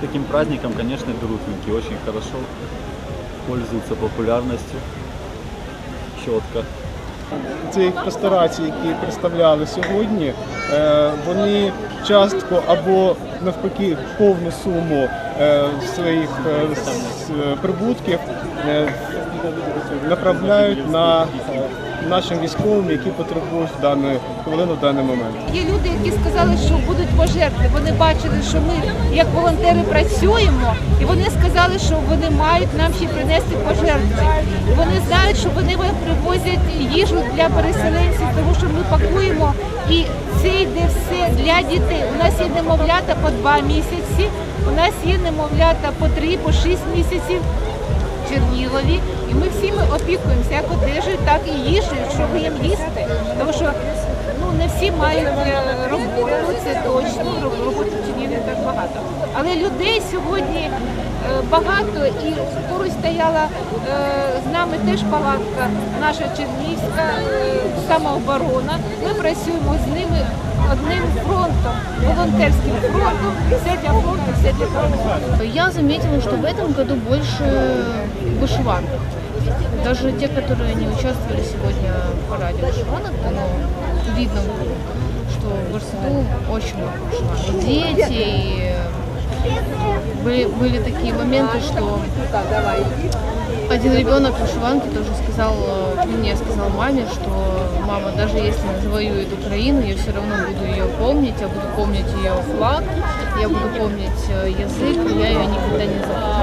таким праздником, конечно, берут. Очень хорошо. Пользуются популярностью. Четко. цих ресторацій, які представляли сьогодні, е, вони частку або навпаки повну суму е, своїх е, прибутків направляють на нашим військовим, які потребують дану хвилину, в даний момент. Є люди, які сказали, що будуть пожертви. Вони бачили, що ми як волонтери працюємо, і вони сказали, що вони мають нам ще принести пожертви. Вони знають, що вони привозять їжу для переселенців, тому що ми пакуємо і це йде все для дітей. У нас є немовлята по два місяці, у нас є немовлята по три, по шість місяців. Чернігові, і ми всіми опікуємося як одежею, так і їжею, щоб їм їсти. Тому що ну не всі мають е, роботу, це точно. Роб- Роботи в Чернігові не так багато. Але людей сьогодні е, багато і поруч стояла е, з нами теж палатка, наша чернігівська е, самооборона. Ми працюємо з ними одним фронтом, волонтерським фронтом, все для фронту, все для фронту. Я заметила, что в этом году больше вышиванок. Даже те, которые не участвовали сегодня в параде вышиванок, но видно, что в Барсаду очень много вышиванок. И Дети, и были, были такие моменты, что один ребенок в тоже сказал, э, мне сказал маме, что мама, даже если завоюет Украину, я все равно буду ее помнить, я буду помнить ее флаг, я буду помнить э, язык, я ее никогда не забуду.